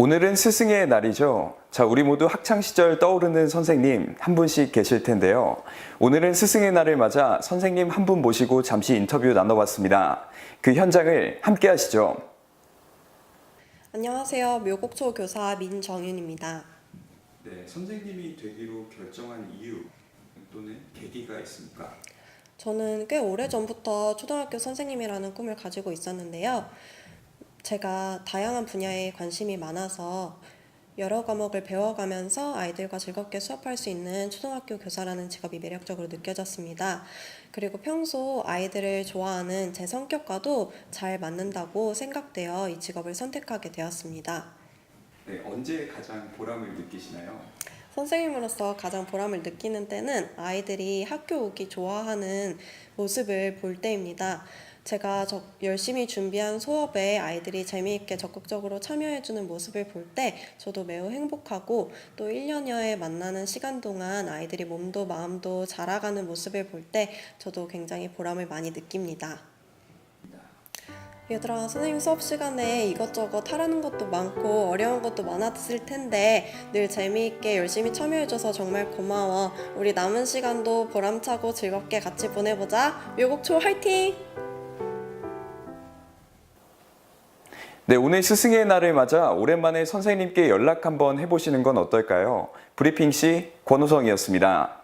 오늘은 스승의 날이죠. 자, 우리 모두 학창 시절 떠오르는 선생님 한 분씩 계실 텐데요. 오늘은 스승의 날을 맞아 선생님 한 분 모시고 잠시 인터뷰 나눠봤습니다. 그 현장을 함께 하시죠. 안녕하세요. 묘곡초 교사 민정윤입니다. 네, 선생님이 되기로 결정한 이유 또는 계기가 있습니까? 저는 꽤 오래 전부터 초등학교 선생님이라는 꿈을 가지고 있었는데요. 제가 다양한 분야에 관심이 많아서 여러 과목을 배워가면서 아이들과 즐겁게 수업할 수 있는 초등학교 교사라는 직업이 매력적으로 느껴졌습니다. 그리고 평소 아이들을 좋아하는 제 성격과도 잘 맞는다고 생각되어 이 직업을 선택하게 되었습니다. 네, 언제 가장 보람을 느끼시나요? 선생님으로서 가장 보람을 느끼는 때는 아이들이 학교 오기 좋아하는 모습을 볼 때입니다. 제가 적- 열심히 준비한 수업에 아이들이 재미있게 적극적으로 참여해주는 모습을 볼 때 저도 매우 행복하고 또 1년여에 만나는 시간 동안 아이들이 몸도 마음도 자라가는 모습을 볼 때 저도 굉장히 보람을 많이 느낍니다. 얘들아, 선생님 수업 시간에 이것저것 하라는 것도 많고 어려운 것도 많았을 텐데 늘 재미있게 열심히 참여해줘서 정말 고마워. 우리 남은 시간도 보람차고 즐겁게 같이 보내보자. 묘곡초 화이팅! 네, 오늘 스승의 날을 맞아 오랜만에 선생님께 연락 한번 해보시는 건 어떨까요? 브리핑 시 권우성이었습니다.